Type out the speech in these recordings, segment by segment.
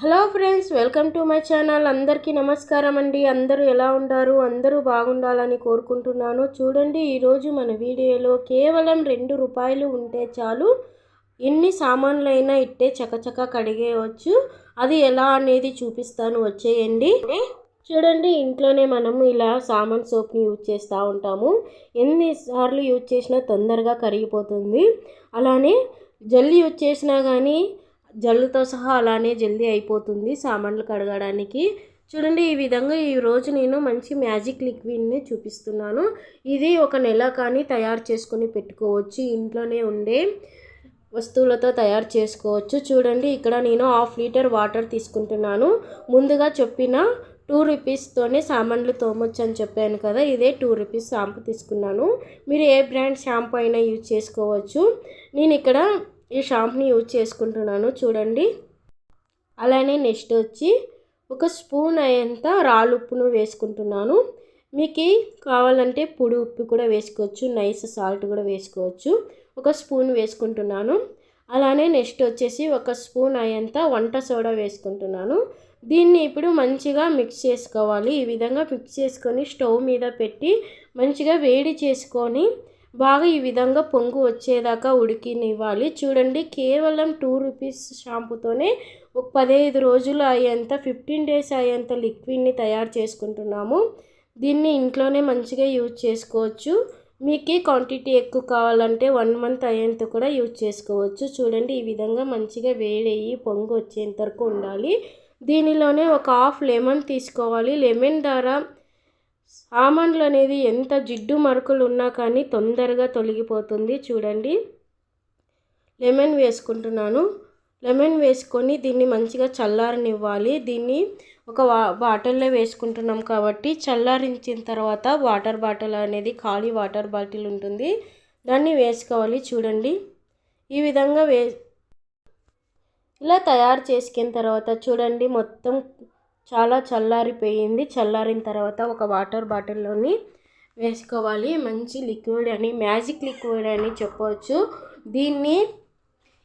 Hello friends welcome to my channel. అందరికీ నమస్కారం అండి. అందరూ ఎలా ఉన్నారు? అందరూ బాగుండాలని కోరుకుంటున్నాను. చూడండి ఈరోజు మన వీడియోలో కేవలం రెండు రూపాయలు ఉంటే చాలు ఎన్ని సామాన్లైనా ఇట్టే చకచక కడిగేయవచ్చు అది ఎలా అనేది చూపిస్తాను. వచ్చేయండి. చూడండి ఇంట్లోనే మనము ఇలా సామాన్ సోప్ని యూజ్ చేస్తూ ఉంటాము. ఎన్నిసార్లు యూజ్ చేసినా తొందరగా కరిగిపోతుంది. అలానే జల్లి యూజ్ చేసినా కానీ జల్లుతో సహా అలానే జల్దీ అయిపోతుంది సామాన్లు కడగడానికి. చూడండి ఈ విధంగా ఈరోజు నేను మంచి మ్యాజిక్ లిక్విడ్ని చూపిస్తున్నాను. ఇది ఒక నెల కానీ తయారు చేసుకొని పెట్టుకోవచ్చు ఇంట్లోనే ఉండే వస్తువులతో తయారు చేసుకోవచ్చు. చూడండి ఇక్కడ నేను హాఫ్ లీటర్ వాటర్ తీసుకుంటున్నాను. ముందుగా చెప్పిన టూ రూపీస్తోనే సామాన్లు తోమొచ్చు అని చెప్పాను కదా ఇదే టూ రూపీస్ షాంపూ తీసుకున్నాను. మీరు ఏ బ్రాండ్ షాంపూ అయినా యూజ్ చేసుకోవచ్చు. నేను ఇక్కడ ఈ షాంప్ని యూజ్ చేసుకుంటున్నాను చూడండి. అలానే నెక్స్ట్ వచ్చి ఒక స్పూన్ అయ్యేంత రాళ్ళు ఉప్పును వేసుకుంటున్నాను. మీకు కావాలంటే పొడి ఉప్పు కూడా వేసుకోవచ్చు నైస్ సాల్ట్ కూడా వేసుకోవచ్చు. ఒక స్పూన్ వేసుకుంటున్నాను. అలానే నెక్స్ట్ వచ్చేసి ఒక స్పూన్ అయ్యేంత వంట సోడా వేసుకుంటున్నాను. దీన్ని ఇప్పుడు మంచిగా మిక్స్ చేసుకోవాలి. ఈ విధంగా మిక్స్ చేసుకొని స్టవ్ మీద పెట్టి మంచిగా వేడి చేసుకొని బాగా ఈ విధంగా పొంగు వచ్చేదాకా ఉడికినివ్వాలి. చూడండి కేవలం టూ రూపీస్ షాంపూతోనే ఒక పదహైదు రోజులు అయ్యేంత ఫిఫ్టీన్ డేస్ అయ్యేంత లిక్విడ్ని తయారు చేసుకుంటున్నాము. దీన్ని ఇంట్లోనే మంచిగా యూజ్ చేసుకోవచ్చు. మీకు క్వాంటిటీ ఎక్కువ కావాలంటే వన్ మంత్ అయ్యేంత కూడా యూజ్ చేసుకోవచ్చు. చూడండి ఈ విధంగా మంచిగా వేడయ్యి పొంగు వచ్చేంత వరకు ఉండాలి. దీనిలోనే ఒక హాఫ్ లెమన్ తీసుకోవాలి. లెమన్ ద్వారా సామాన్లు అనేది ఎంత జిడ్డు మరకలు ఉన్నా కానీ తొందరగా తొలగిపోతుంది. చూడండి. లెమన్ వేసుకుంటున్నాను. లెమన్ వేసుకొని దీన్ని మంచిగా చల్లారనివ్వాలి. దీన్ని ఒక వా బాటిల్లో వేసుకుంటున్నాం కాబట్టి చల్లారించిన తర్వాత వాటర్ బాటిల్ అనేది ఖాళీ వాటర్ బాటిల్ ఉంటుంది. దాన్ని వేసుకోవాలి. చూడండి. ఈ విధంగా వే ఇలా తయారు చేసుకున్న తర్వాత చూడండి మొత్తం చాలా చల్లారిపోయింది. చల్లారిన తర్వాత ఒక వాటర్ బాటిల్లోని వేసుకోవాలి. మంచి లిక్విడ్ అని మ్యాజిక్ లిక్విడ్ అని చెప్పవచ్చు దీన్ని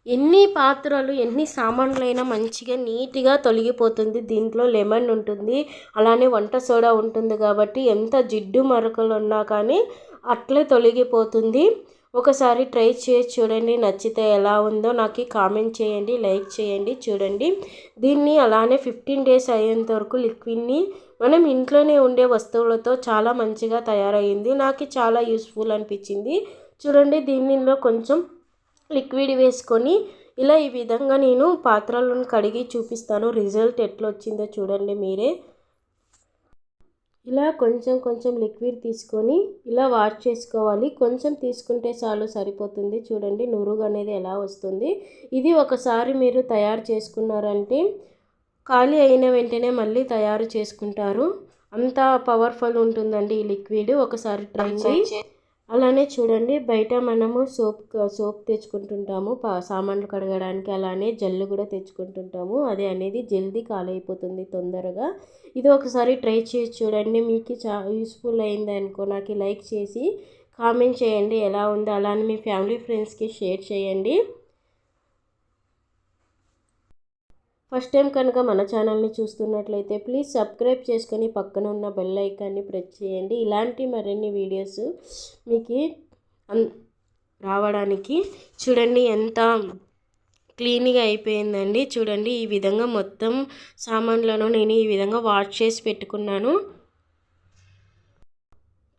ఎన్ని పాత్రలు ఎన్ని సామాన్లైనా మంచిగా నీట్గా తొలగిపోతుంది. దీంట్లో లెమన్ ఉంటుంది. అలానే వంట సోడా ఉంటుంది కాబట్టి ఎంత జిడ్డు మరకలు ఉన్నా కానీ అట్లే తొలగిపోతుంది. ఒకసారి ట్రై చేసి చూడండి నచ్చితే ఎలా ఉందో నాకు కామెంట్ చేయండి లైక్ చేయండి చూడండి. దీన్ని అలానే ఫిఫ్టీన్ డేస్ అయ్యేంత వరకు లిక్విడ్ని మనం ఇంట్లోనే ఉండే వస్తువులతో చాలా మంచిగా తయారయ్యింది. నాకు చాలా యూస్ఫుల్ అనిపించింది. చూడండి దీనిలో కొంచెం లిక్విడ్ వేసుకొని ఇలా ఈ విధంగా నేను పాత్రలను కడిగి చూపిస్తాను. రిజల్ట్ ఎట్లా వచ్చిందో చూడండి మీరే. ఇలా కొంచెం కొంచెం లిక్విడ్ తీసుకొని ఇలా వాష్ చేసుకోవాలి. కొంచెం తీసుకుంటే చాలు సరిపోతుంది. చూడండి నురుగు అనేది ఎలా వస్తుంది. ఇది ఒకసారి మీరు తయారు చేసుకున్నారంటే ఖాళీ అయిన వెంటనే మళ్ళీ తయారు చేసుకుంటారు. అంత పవర్ఫుల్ ఉంటుందండి ఈ లిక్విడ్. ఒకసారి ట్రై చేయి. అలానే చూడండి బయట మనము సోప్ సోప్ తెచ్చుకుంటుంటాము పా సామాన్లు కడగడానికి అలానే జల్లు కూడా తెచ్చుకుంటుంటాము. అదే అనేది జల్దీ కాలైపోతుంది తొందరగా. ఇది ఒకసారి ట్రై చేసి చూడండి మీకు చా యూస్ఫుల్ అయింది అనుకో నాకు లైక్ చేసి కామెంట్ చేయండి ఎలా ఉందో. అలానే మీ ఫ్యామిలీ ఫ్రెండ్స్కి షేర్ చేయండి. ఫస్ట్ టైం కనుక మన ఛానల్ని చూస్తున్నట్లయితే ప్లీజ్ సబ్స్క్రైబ్ చేసుకొని పక్కన ఉన్న బెల్ ఐకాన్ని ప్రెస్ చేయండి. ఇలాంటి మరిన్ని వీడియోస్ మీకు రావడానికి చూడండి ఎంత క్లీన్గా అయిపోయిందండి. చూడండి ఈ విధంగా మొత్తం సామాన్లను నేను ఈ విధంగా వాష్ చేసి పెట్టుకున్నాను.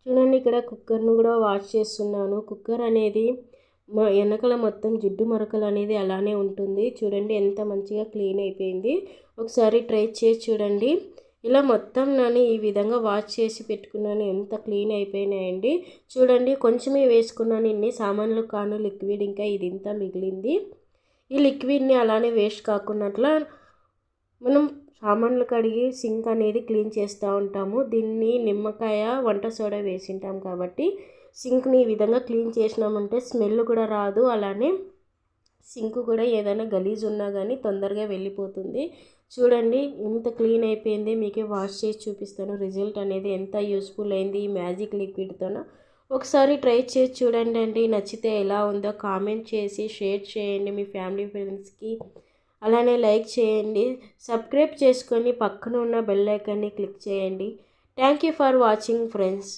చూడండి ఇక్కడ కుక్కర్ను కూడా వాష్ చేస్తున్నాను. కుక్కర్ అనేది వెనకల మొత్తం జిడ్డు మరకలు అనేది అలానే ఉంటుంది. చూడండి ఎంత మంచిగా క్లీన్ అయిపోయింది. ఒకసారి ట్రై చేసి చూడండి. ఇలా మొత్తం నేను ఈ విధంగా వాష్ చేసి పెట్టుకున్నాను. ఎంత క్లీన్ అయిపోయినాయండి. చూడండి కొంచెమే వేసుకున్నాను. ఇన్ని సామాన్లు కాను లిక్విడ్ ఇంకా ఇది ఇంత మిగిలింది. ఈ లిక్విడ్ని అలానే వేస్ట్ కాకున్నట్ల మనం సామాన్లు కడిగి సింక్ అనేది క్లీన్ చేస్తూ ఉంటాము. దీన్ని నిమ్మకాయ వంట సోడా వేసింటాం కాబట్టి సింక్ని ఈ విధంగా క్లీన్ చేసినామంటే స్మెల్ కూడా రాదు. అలానే సింక్ కూడా ఏదైనా గలీజ్ ఉన్నా కానీ తొందరగా వెళ్ళిపోతుంది. చూడండి ఎంత క్లీన్ అయిపోయింది. మీకే వాష్ చేసి చూపిస్తాను. రిజల్ట్ అనేది ఎంత యూస్ఫుల్ అయింది ఈ మ్యాజిక్ లిక్విడ్తోన ఒకసారి ట్రై చేసి చూడండి అండి. నచ్చితే ఎలా ఉందో కామెంట్ చేసి షేర్ చేయండి మీ ఫ్యామిలీ ఫ్రెండ్స్కి అలానే లైక్ చేయండి. సబ్స్క్రైబ్ చేసుకొని పక్కన ఉన్న బెల్ ఐకాన్ని క్లిక్ చేయండి. Thank you for watching friends.